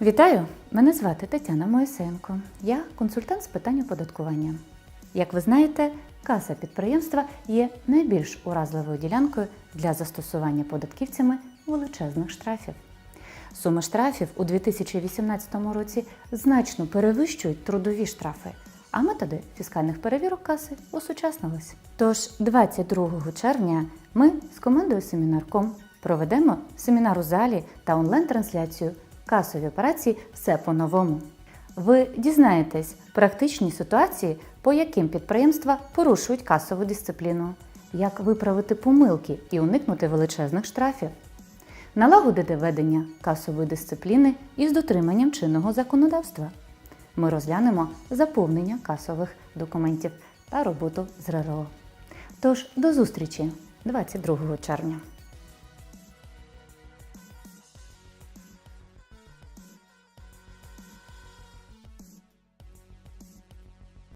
Вітаю! Мене звати Тетяна Моїсеєнко. Я консультант з питань оподаткування. Як ви знаєте, каса підприємства є найбільш уразливою ділянкою для застосування податківцями величезних штрафів. Суми штрафів у 2018 році значно перевищують трудові штрафи, а методи фіскальних перевірок каси осучаснились. Тож 22 червня ми з командою Семінарком проведемо семінар у залі та онлайн-трансляцію касові операції все по-новому. Ви дізнаєтесь практичні ситуації, по яким підприємства порушують касову дисципліну, як виправити помилки і уникнути величезних штрафів, налагодити ведення касової дисципліни із дотриманням чинного законодавства. Ми розглянемо заповнення касових документів та роботу з РРО. Тож до зустрічі 22 червня.